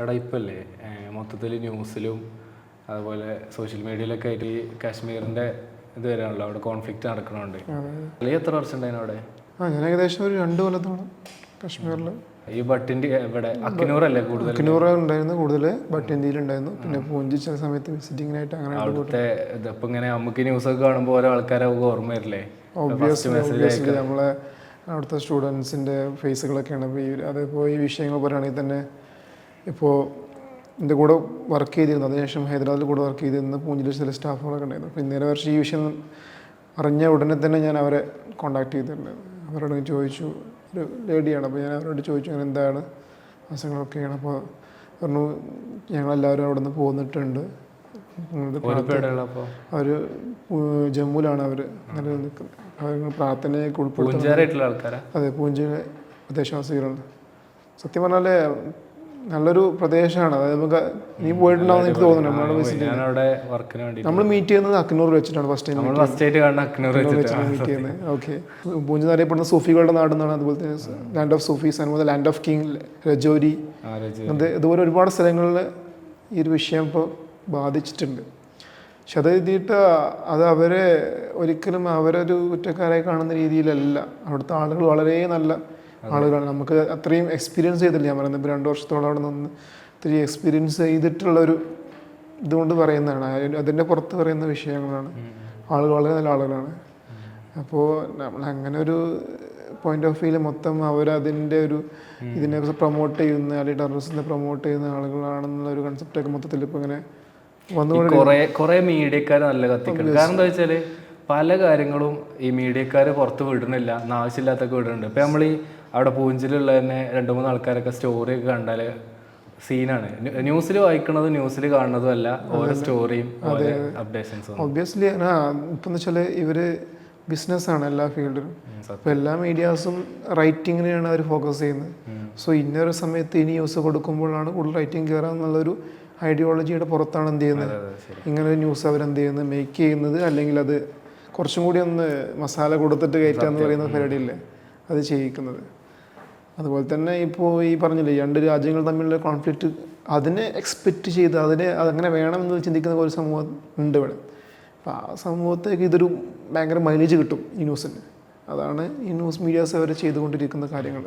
അവിടെ ഇപ്പല്ലേ മൊത്തത്തിൽ ന്യൂസിലും അതുപോലെ സോഷ്യൽ മീഡിയയിലൊക്കെ ആയിട്ട് ഈ കാശ്മീരിന്റെ ഇത് വരാണല്ലോ അവിടെ കോൺഫ്ലിക്റ്റ് നടക്കണുണ്ട്. അല്ലെങ്കിൽ എത്ര വർഷം ഉണ്ടായിരുന്നു അവിടെ? ആ ഞാൻ ഏകദേശം ഒരു രണ്ട് കൊല്ലത്താണ് കാശ്മീരിൽ ഈ ബട്ടിന്റെ ഇവിടെ അക്കിനൂറല്ലേ കൂടുതൽ അക്കിനൂറ ഉണ്ടായിരുന്നു കൂടുതൽ ബട്ട് ഉണ്ടായിരുന്നു പിന്നെ പൂഞ്ചി ചില സമയത്ത് വിസിറ്റിങ്ങിനായിട്ട് അങ്ങനെ അവിടുത്തെ ഇതിപ്പോൾ ഇങ്ങനെ നമുക്ക് ന്യൂസ് ഒക്കെ കാണുമ്പോൾ ഓരോ ആൾക്കാരെ ഓർമ്മ വരില്ലേ? ഒബ്വിയസ്ലി നമ്മളെ അവിടുത്തെ സ്റ്റുഡൻസിന്റെ ഫേസുകളൊക്കെയാണ് ഇപ്പോൾ ഈ അതിപ്പോൾ ഈ വിഷയങ്ങൾ പറയുകയാണെങ്കിൽ തന്നെ ഇപ്പോൾ എന്റെ കൂടെ വർക്ക് ചെയ്തിരുന്നു. അതിനുശേഷം ഹൈദരാബാദിൽ കൂടെ വർക്ക് ചെയ്തിരുന്ന. പൂഞ്ചിലെ ചില സ്റ്റാഫുകളൊക്കെ ഉണ്ടായിരുന്നു. അപ്പോൾ ഇന്നേരെ വർഷം ഈ വിഷയം അറിഞ്ഞ ഉടനെ തന്നെ ഞാൻ അവരെ കോണ്ടാക്ട് ചെയ്തിട്ടുണ്ടായിരുന്നു അവരോട് ചോദിച്ചു. ഒരു ലേഡിയാണ് അപ്പോൾ ഞാൻ അവരോട് ചോദിച്ചു അങ്ങനെ എന്താണ് അസുഖങ്ങളൊക്കെയാണ് അപ്പോൾ പറഞ്ഞു ഞങ്ങളെല്ലാവരും അവിടെ നിന്ന് പോന്നിട്ടുണ്ട് അവർ ജമ്മുവിലാണ് അവർ നിലനിൽക്കുന്നത്. അവർ പ്രാർത്ഥനയൊക്കെ ഉൾപ്പെടുത്തുന്നത്. അതെ പൂഞ്ചയിലെ പ്രദേശവാസികളാണ് സത്യം പറഞ്ഞാൽ നല്ലൊരു പ്രദേശമാണ്. അതായത് നമുക്ക് നീ പോയിട്ടുണ്ടാവും എനിക്ക് തോന്നുന്നു. നമ്മളോട് വിസിറ്റ് വേണ്ടി നമ്മൾ മീറ്റ് ചെയ്യുന്നത് അക്നൂർ വെച്ചിട്ടാണ് ഫസ്റ്റ് ടൈം ഫസ്റ്റ് ആയിട്ട് കാണുന്ന അക്നൂർ വെച്ചിട്ട് വെച്ചിട്ടാണ്. മീറ്റ് ചെയ്യുന്നത്. ഓക്കെ പൂഞ്ച് എന്നറിയപ്പെടുന്ന സൂഫികളുടെ നാടെന്നാണ് അതുപോലെ തന്നെ ലാൻഡ് ഓഫ് സൂഫീസ് അതുപോലെ ലാൻഡ് ഓഫ് കിങ് രജോരി അത് ഇതുപോലെ ഒരുപാട് സ്ഥലങ്ങളിൽ ഈ ഒരു വിഷയം ഇപ്പോൾ ബാധിച്ചിട്ടുണ്ട്. പക്ഷെ അത് എഴുതിയിട്ട് അത് അവരെ ഒരിക്കലും അവരൊരു കുറ്റക്കാരായി കാണുന്ന രീതിയിലല്ല. അവിടുത്തെ ആളുകൾ വളരെ നല്ല ആളുകളാണ്. നമുക്ക് അത്രയും എക്സ്പീരിയൻസ് ചെയ്തില്ല ഞാൻ പറയുന്നത് ഇപ്പോൾ രണ്ട് വർഷത്തോളം അവിടെ നിന്ന് ഒത്തിരി എക്സ്പീരിയൻസ് ചെയ്തിട്ടുള്ള ഒരു ഇതുകൊണ്ട് പറയുന്നതാണ്. അതിന്റെ പുറത്ത് പറയുന്ന വിഷയങ്ങളാണ്. ആളുകൾ വളരെ നല്ല ആളുകളാണ്. അപ്പോൾ നമ്മൾ അങ്ങനെ ഒരു പോയിന്റ് ഓഫ് വ്യൂവിൽ മൊത്തം അവരതിന്റെ ഒരു ഇതിനെ പ്രൊമോട്ട് ചെയ്യുന്ന അല്ലെങ്കിൽ ടെററിസത്തിനെ പ്രൊമോട്ട് ചെയ്യുന്ന ആളുകളാണെന്നുള്ള ഒരു കൺസെപ്റ്റൊക്കെ മൊത്തത്തിൽ ഇപ്പോൾ ഇങ്ങനെ കൊറേ മീഡിയക്കാർ നല്ല കത്തിക്കണം കാരണം എന്താ വെച്ചാൽ പല കാര്യങ്ങളും ഈ മീഡിയക്കാർ പുറത്ത് വിടുന്നില്ല. എന്നാവശ്യമില്ലാത്തൊക്കെ വിടുന്നുണ്ട്. ഇപ്പൊ നമ്മൾ ഈ അവിടെ പൂഞ്ചിലുള്ള തന്നെ രണ്ട് മൂന്ന് ആൾക്കാരൊക്കെ സ്റ്റോറി ഒക്കെ കണ്ടാൽ സീനാണ് ന്യൂസിൽ വായിക്കണത് ന്യൂസിൽ കാണുന്നതും അല്ല ഓരോ സ്റ്റോറിയും അപ്ഡേഷൻസും ഒബ്വിയസ്ലി ആ ഇപ്പം വെച്ചാൽ ഇവർ ബിസിനസ്സാണ് എല്ലാ ഫീൽഡിലും അപ്പോൾ എല്ലാ മീഡിയാസും റൈറ്റിങ്ങിനെയാണ് അവർ ഫോക്കസ് ചെയ്യുന്നത്. സോ ഇന്നൊരു സമയത്ത് ഈ ന്യൂസ് കൊടുക്കുമ്പോഴാണ് കൂടുതൽ റൈറ്റിംഗ് കയറുക എന്നുള്ളൊരു ഐഡിയോളജിയുടെ പുറത്താണ് എന്ത് ചെയ്യുന്നത്? ഇങ്ങനെ ന്യൂസ് അവരെന്ത് ചെയ്യുന്നത്? മേക്ക് ചെയ്യുന്നത്? അല്ലെങ്കിൽ അത് കുറച്ചും കൂടി ഒന്ന് മസാല കൊടുത്തിട്ട് കയറ്റുക എന്ന് പറയുന്ന പരിപാടിയില്ലേ? അത് ചെയ്യിക്കുന്നത്. അതുപോലെ തന്നെ ഇപ്പോൾ ഈ പറഞ്ഞില്ലേ രണ്ട് രാജ്യങ്ങൾ തമ്മിലുള്ള കോൺഫ്ലിക്റ്റ് അതിനെ എക്സ്പെക്റ്റ് ചെയ്ത് അതിനെ അതങ്ങനെ വേണമെന്ന് ചിന്തിക്കുന്ന ഒരു സമൂഹം ഉണ്ട് ഇവിടെ. അപ്പോൾ ആ സമൂഹത്തേക്ക് ഇതൊരു ഭയങ്കര മൈലേജ് കിട്ടും ഈ ന്യൂസിന് അതാണ് ഈ ന്യൂസ് മീഡിയാസ് അവർ ചെയ്തുകൊണ്ടിരിക്കുന്ന കാര്യങ്ങൾ.